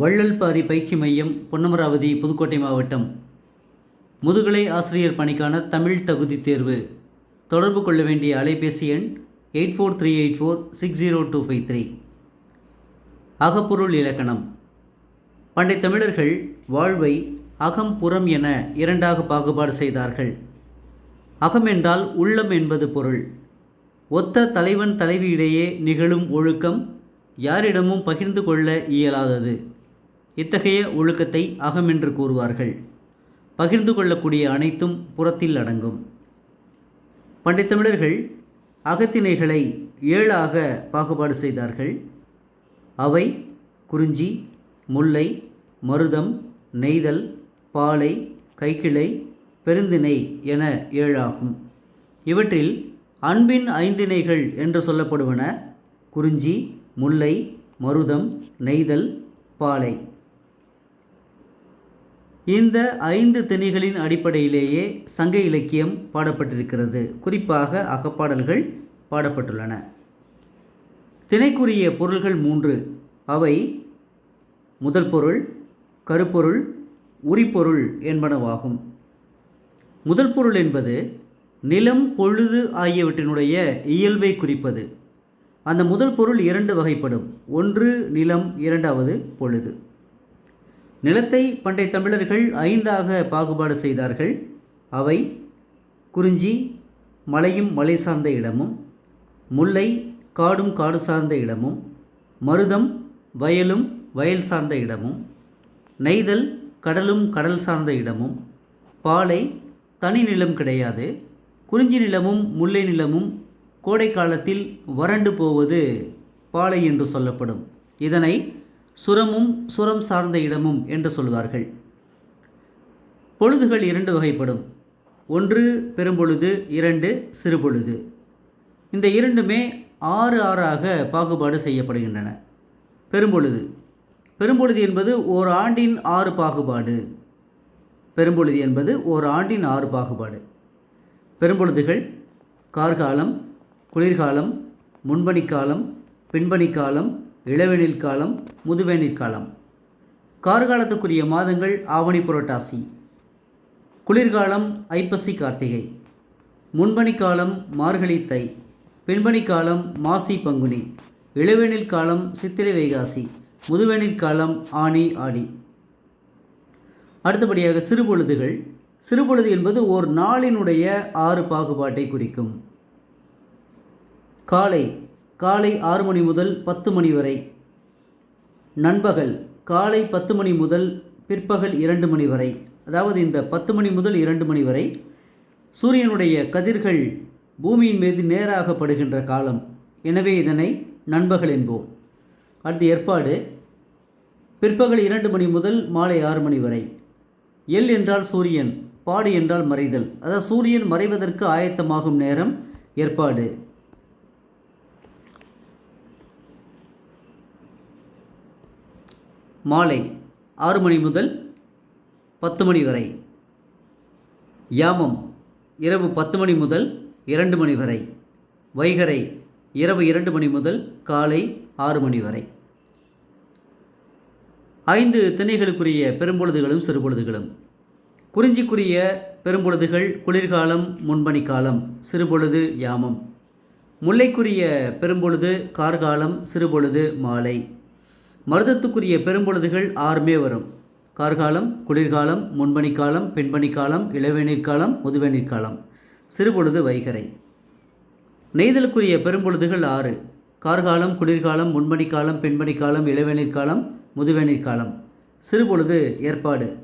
வள்ளல்பாரி பயிற்சி மையம் பொன்னமராவதி புதுக்கோட்டை மாவட்டம். முதுகலை ஆசிரியர் பணிக்கான தமிழ் தகுதி தேர்வு. தொடர்பு கொள்ள வேண்டிய அலைபேசி எண் eight four three eight four six zero two five three. அகப்பொருள் இலக்கணம். பண்டை தமிழர்கள் வாழ்வை அகம் புறம் என இரண்டாக பாகுபாடு செய்தார்கள். அகம் என்றால் உள்ளம் என்பது பொருள். ஒத்த தலைவன் தலைவியிடையே நிகழும் ஒழுக்கம் யாரிடமும் பகிர்ந்து கொள்ள இயலாதது. இத்தகைய ஒழுக்கத்தை அகம் என்று கூறுவார்கள். பகிர்ந்து கொள்ளக்கூடிய அனைத்தும் புறத்தில் அடங்கும். பண்டைத் தமிழர்கள் அகத்திணைகளை ஏழாக பாகுபாடு செய்தார்கள். அவை குறிஞ்சி முல்லை மருதம் நெய்தல் பாலை கைக்கிளை பெருந்திணை என ஏழாகும். இவற்றில் அன்பின் ஐந்திணைகள் என்று சொல்லப்படுவன குறிஞ்சி முல்லை மருதம் நெய்தல் பாலை. இந்த ஐந்து திணைகளின் அடிப்படையிலேயே சங்க இலக்கியம் பாடப்பட்டிருக்கிறது. குறிப்பாக அகப்பாடல்கள் பாடப்பட்டுள்ளன. திணைக்குரிய பொருள்கள் மூன்று. அவை முதல் பொருள் கருப்பொருள் உரிப்பொருள் என்பனவாகும். முதல் பொருள் என்பது நிலம் பொழுது ஆகியவற்றினுடைய இயல்பை குறிப்பது. அந்த முதல் பொருள் இரண்டு வகைப்படும். ஒன்று நிலம் இரண்டாவது பொழுது. நிலத்தை பண்டை தமிழர்கள் ஐந்தாக பாகுபாடு செய்தார்கள். அவை குறிஞ்சி மலையும் மலை சார்ந்த இடமும் முல்லை காடும் காடு சார்ந்த இடமும் மருதம் வயலும் வயல் சார்ந்த இடமும் நெய்தல் கடலும் கடல் சார்ந்த இடமும் பாலை தனி நிலம் கிடையாது. குறிஞ்சி நிலமும் முல்லை நிலமும் கோடை காலத்தில் வறண்டு போவது பாலை என்று சொல்லப்படும். இதனை சுரமும் சுரம் சார்ந்த இடமும் என்று சொல்வார்கள். பொழுதுகள் இரண்டு வகைப்படும். ஒன்று பெரும்பொழுது இரண்டு சிறுபொழுது. இந்த இரண்டுமே ஆறு ஆறாக பாகுபாடு செய்யப்படுகின்றன. பெரும்பொழுது. பெரும்பொழுது என்பது ஓர் ஆண்டின் ஆறு பாகுபாடு. பெரும்பொழுது என்பது ஓர் ஆண்டின் ஆறு பாகுபாடு. பெரும்பொழுதுகள் கார்காலம் குளிர்காலம் முன்பனிக்காலம் பின்பனிக்காலம் இளவேனில் காலம் முதுவேனில் காலம். கார்காலத்துக்குரிய மாதங்கள் ஆவணி புரட்டாசி. குளிர்காலம் ஐப்பசி கார்த்திகை. முன்பனிக்காலம் மார்கழி தை. பின்பனிக்காலம் மாசி பங்குனி. இளவேனில் காலம் சித்திரை வைகாசி. முதுவேனில் காலம் ஆனி ஆடி. அடுத்தபடியாக சிறுபொழுதுகள். சிறுபொழுது என்பது ஓர் நாளினுடைய ஆறு பாகுபாட்டை குறிக்கும். காலை காலை ஆறு மணி முதல் பத்து மணி வரை. நண்பகல் காலை பத்து மணி முதல் பிற்பகல் இரண்டு மணி வரை. அதாவது இந்த பத்து மணி முதல் இரண்டு மணி வரை சூரியனுடைய கதிர்கள் பூமியின் மீது நேராக படுகின்ற காலம். எனவே இதனை நண்பகல் என்போம். அடுத்து ஏற்பாடு. பிற்பகல் இரண்டு மணி முதல் மாலை ஆறு மணி வரை. எல் என்றால் சூரியன் பாடு என்றால் மறைதல். அதாவது சூரியன் மறைவதற்கு ஆயத்தமாகும் நேரம் ஏற்பாடு. மாலை ஆறு மணி முதல் பத்து மணி வரை. யாமம் இரவு பத்து மணி முதல் இரண்டு மணி வரை. வைகரை இரவு இரண்டு மணி முதல் காலை ஆறு மணி வரை. ஐந்து திணைகளுக்குரிய பெரும்பொழுதுகளும் சிறுபொழுதுகளும். குறிஞ்சிக்குரிய பெரும்பொழுதுகள் குளிர்காலம் முன்பனிக்காலம் சிறுபொழுது யாமம். முல்லைக்குரிய பெரும்பொழுது கார்காலம் சிறுபொழுது மாலை. மருதத்துக்குரிய பெரும்பொழுதுகள் ஆறுமே வரும். கார்காலம் குளிர்காலம் முன்பனிக்காலம் பின்பனிக்காலம் இளவேநீர்காலம் முதுவேநீர்காலம் சிறுபொழுது வைகரை. நெய்தலுக்குரிய பெரும்பொழுதுகள் ஆறு. கார்காலம் குளிர்காலம் முன்பனிக்காலம் பின்பனிக்காலம் இளவேநீர்காலம் முதுவேநீர்காலம் சிறுபொழுது ஏற்பாடு.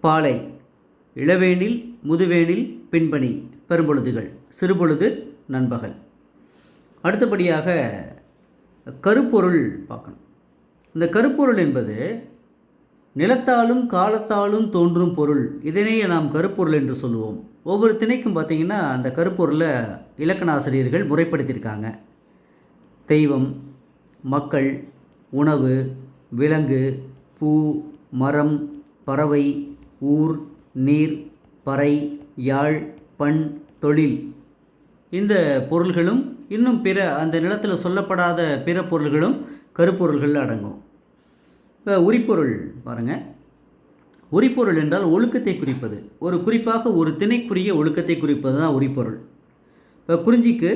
பாலை. இளவேனில் முதுவேனில் பின்பணி பெரும்பொழுதுகள். சிறுபொழுது நண்பகல். அடுத்தபடியாக கருப்பொருள் பார்க்கணும். இந்த கருப்பொருள் என்பது நிலத்தாலும் காலத்தாலும் தோன்றும் பொருள். இதனை நாம் கருப்பொருள் என்று சொல்லுவோம். ஒவ்வொரு திணைக்கும் பார்த்திங்கன்னா அந்த கருப்பொருளை இலக்கண ஆசிரியர்கள் முறைப்படுத்தியிருக்காங்க. தெய்வம் மக்கள் உணவு விலங்கு பூ மரம் பறவை ஊர் நீர் பறை யாழ் பண் தொழில். இந்த பொருள்களும் இன்னும் பிற அந்த நிலத்தில் சொல்லப்படாத பிற பொருள்களும் கருப்பொருள்கள் அடங்கும். இப்போ உரிப்பொருள் பாருங்கள் உரிப்பொருள் என்றால் ஒழுக்கத்தை குறிப்பது. ஒரு குறிப்பாக ஒரு திணைக்குரிய ஒழுக்கத்தை குறிப்பது தான் உரிப்பொருள். இப்போ குறிஞ்சிக்கு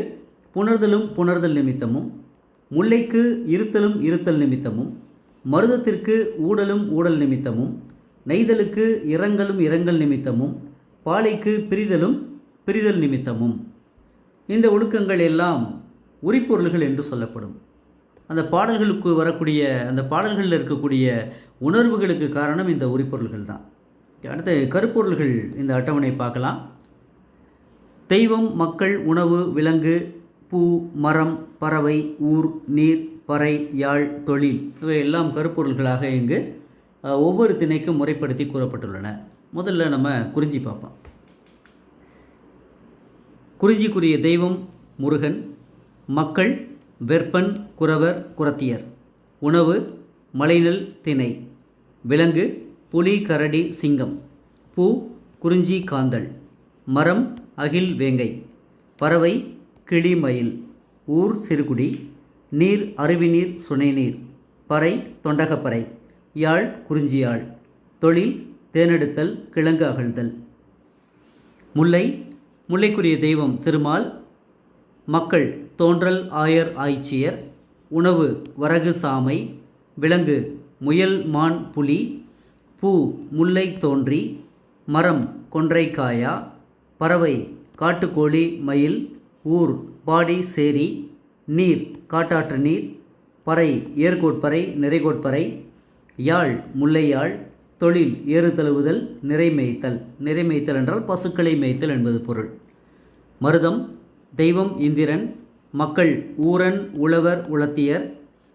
புணர்தலும் புணர்தல் நிமித்தமும் முல்லைக்கு இருத்தலும் இருத்தல் நிமித்தமும் மருதத்திற்கு ஊடலும் ஊடல் நிமித்தமும் நெய்தலுக்கு இரங்கலும் இரங்கல் நிமித்தமும் பாலைக்கு பிரிதலும் பிரிதல் நிமித்தமும். இந்த ஒழுக்கங்கள் எல்லாம் உரிப்பொருள்கள் என்று சொல்லப்படும். அந்த பாடல்களுக்கு வரக்கூடிய அந்த பாடல்களில் இருக்கக்கூடிய உணர்வுகளுக்கு காரணம் இந்த உரிப்பொருள்கள் தான். அடுத்து கருப்பொருள்கள் இந்த அட்டவணை பார்க்கலாம். தெய்வம் மக்கள் உணவு விலங்கு பூ மரம் பறவை ஊர் நீர் பறை யாழ் தொழில் இவை எல்லாம் கருப்பொருள்களாக இங்கு ஒவ்வொரு திணைக்கும் முறைப்படுத்தி கூறப்பட்டுள்ளன. முதல்ல நம்ம குறிஞ்சி பார்ப்போம். குறிஞ்சிக்குரிய தெய்வம் முருகன் மக்கள் வெற்பன் குறவர் குரத்தியர் உணவு மலைநல் திணை. விலங்கு புலி கரடி சிங்கம். பூ குறிஞ்சி காந்தல் மரம் அகில் வேங்கை. பறவை கிளி மயில். ஊர் சிறுகுடி. நீர் அருவிநீர் சுனைநீர் பறை தொண்டகப்பறை. யாழ் குறிஞ்சியாழ் தொழில் தேனெடுத்தல் கிழங்கு அகழ்தல். முல்லை முல்லைக்குரிய தெய்வம் திருமால் மக்கள் தோன்றல் ஆயர் ஆய்ச்சியர் உணவு வரகு சாமை விலங்கு முயல் மான் புலி பூ முல்லை தோன்றி மரம் கொன்றைக்காயா பறவை காட்டுக்கோழி மயில் ஊர் பாடி சேரி நீர் காட்டாற்று நீர் பறை ஏர்கோட்பறை நிறைகோட்பறை யாழ் முல்லையாழ் தொழில் ஏறு தழுவுதல் நிறை மேய்த்தல். நிறை மேய்த்தல் என்றால் பசுக்களை மேய்த்தல் என்பது பொருள். மருதம் தெய்வம் இந்திரன் மக்கள் ஊரன் உழவர் உளத்தியர்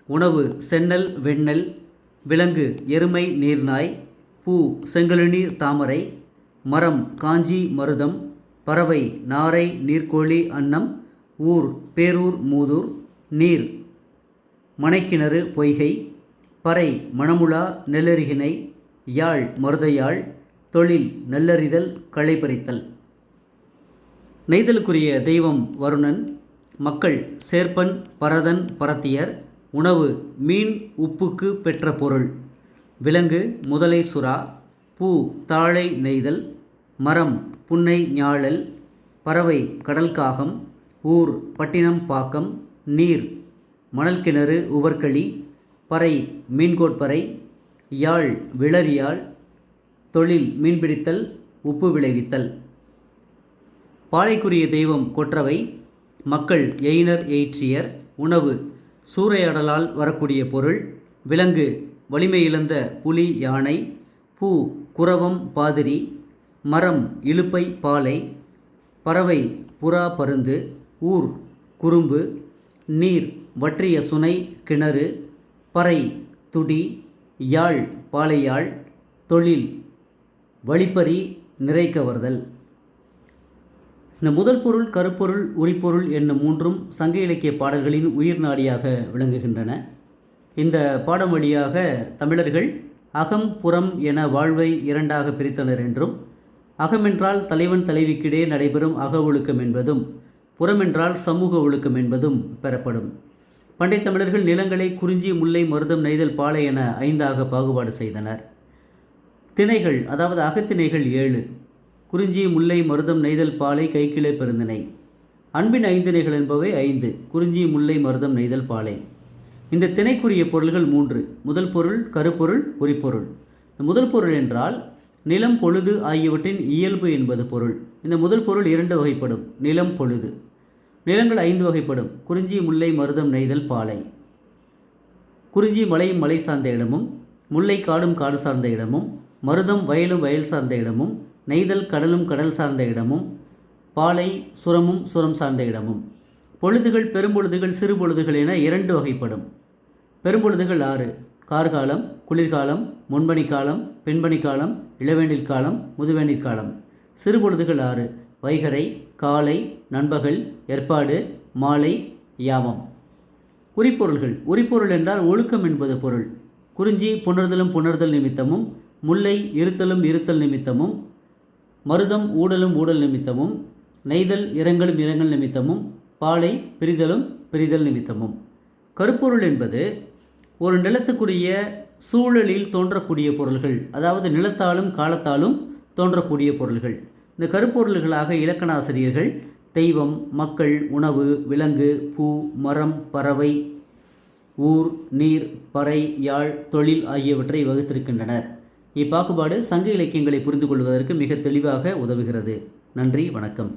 உணவு சென்னல் வெண்ணெல். விலங்கு எருமை நீர்நாய். பூ செங்கழுநீர் தாமரை. மரம் காஞ்சி மருதம். பறவை நாரை நீர்க்கோழி அன்னம். ஊர் பேரூர் மூதூர். நீர் மனைக்கிணறு பொய்கை. பறை மணமுழா நெல்லருகினை யாழ் மருதையாழ் தொழில் நல்லறிதல் களைபறித்தல் நெய்தலுக்குரிய தெய்வம் வருணன் மக்கள் சேர்ப்பன் பரதன் பரத்தியர் உணவு மீன் உப்புக்கு பெற்ற பொருள். விலங்கு முதலை சுறா பூ தாழை நெய்தல் மரம் புன்னை ஞாழல் பறவை கடல்காகம் ஊர் பட்டினம் பாக்கம் நீர் மணல் கிணறு உவர்களி பறை மீன்கோட்பறை யாழ் விளரியாழ் தொழில் மீன்பிடித்தல் உப்பு விளைவித்தல். பாலைக்குரிய தெய்வம் கொற்றவை மக்கள் எயினர் எயிற்றியர் உணவு சூறையாடலால் வரக்கூடிய பொருள் விலங்கு வலிமையிழந்த புலி யானை பூ குரவம் பாதிரி மரம் இலுப்பை பாலை பறவை புறா பருந்து ஊர் குறும்பு நீர் வற்றிய சுனை கிணறு பறை துடி யாழ் பாலையாழ் தொழில் வழிப்பறி நிறைக்கவர்தல். இந்த முதல் பொருள் கருப்பொருள் உரிப்பொருள் என்னும் மூன்றும் சங்க இலக்கிய பாடல்களின் உயிர் நாடியாக விளங்குகின்றன. இந்த பாடம் வழியாக தமிழர்கள் அகம் புறம் என வாழ்வை இரண்டாக பிரித்தனர் என்றும் அகமென்றால் தலைவன் தலைவிக்கிடையே நடைபெறும் அக ஒழுக்கம் என்பதும் புறமென்றால் சமூக ஒழுக்கம் என்பதும் பெறப்படும். பண்டை தமிழர்கள் நிலங்களை குறிஞ்சி முல்லை மருதம் நெய்தல் பாலை என ஐந்தாக பாகுபாடு செய்தனர். திணைகள் அதாவது அகத்திணைகள் ஏழு குறிஞ்சி முல்லை மருதம் நெய்தல் பாலை கைக்கிளை பெருந்திணை. அன்பின் ஐந்திணைகள் என்பவை ஐந்து குறிஞ்சி முல்லை மருதம் நெய்தல் பாலை. இந்த திணைக்குரிய பொருள்கள் மூன்று முதல் பொருள் கருப்பொருள் உரிப்பொருள். இந்த முதல் பொருள் என்றால் நிலம் பொழுது ஆகியவற்றின் இயல்பு என்பது பொருள். இந்த முதல் பொருள் இரண்டு வகைப்படும் நிலம் பொழுது. நிலங்கள் ஐந்து வகைப்படும். குறிஞ்சி முல்லை மருதம் நெய்தல் பாலை. குறிஞ்சி மலையும் மலை சார்ந்த இடமும் முல்லை காடும் காடு சார்ந்த இடமும் மருதம் வயலும் வயல் சார்ந்த இடமும் நெய்தல் கடலும் கடல் சார்ந்த இடமும் பாலை சுரமும் சுரம் சார்ந்த இடமும். பொழுதுகள் பெரும்பொழுதுகள் சிறு பொழுதுகள் என இரண்டு வகைப்படும். பெரும்பொழுதுகள் ஆறு. கார்காலம் குளிர்காலம் முன்பனி காலம் பெண்பனி காலம் இளவேனில் காலம் முதுவேனில் காலம். சிறு பொழுதுகள் ஆறு. வைகரை காலை நண்பகல் ஏற்பாடு மாலை யாமம். உரிப்பொருள்கள் உரிப்பொருள் என்றால் ஒழுக்கம் என்பது பொருள். குறிஞ்சி புணர்தலும் புணர்தல் நிமித்தமும் முல்லை இருத்தலும் இருத்தல் நிமித்தமும் மருதம் ஊடலும் ஊடல் நிமித்தமும் நெய்தல் இரங்கலும் இரங்கல் நிமித்தமும் பாலை பிரிதலும் பிரிதல் நிமித்தமும். கருப்பொருள் என்பது ஒரு நிலத்துக்குரிய சூழலில் தோன்றக்கூடிய பொருள்கள். அதாவது நிலத்தாலும் காலத்தாலும் தோன்றக்கூடிய பொருள்கள். இந்த கருப்பொருள்களாக இலக்கண ஆசிரியர்கள் தெய்வம் மக்கள் உணவு விலங்கு பூ மரம் பறவை ஊர் நீர் பறை யாழ் தொழில் ஆகியவற்றை வகுத்திருக்கின்றனர். இப்பாகுபாடு சங்க இலக்கியங்களை புரிந்து கொள்வதற்கு மிக தெளிவாக உதவுகிறது. நன்றி வணக்கம்.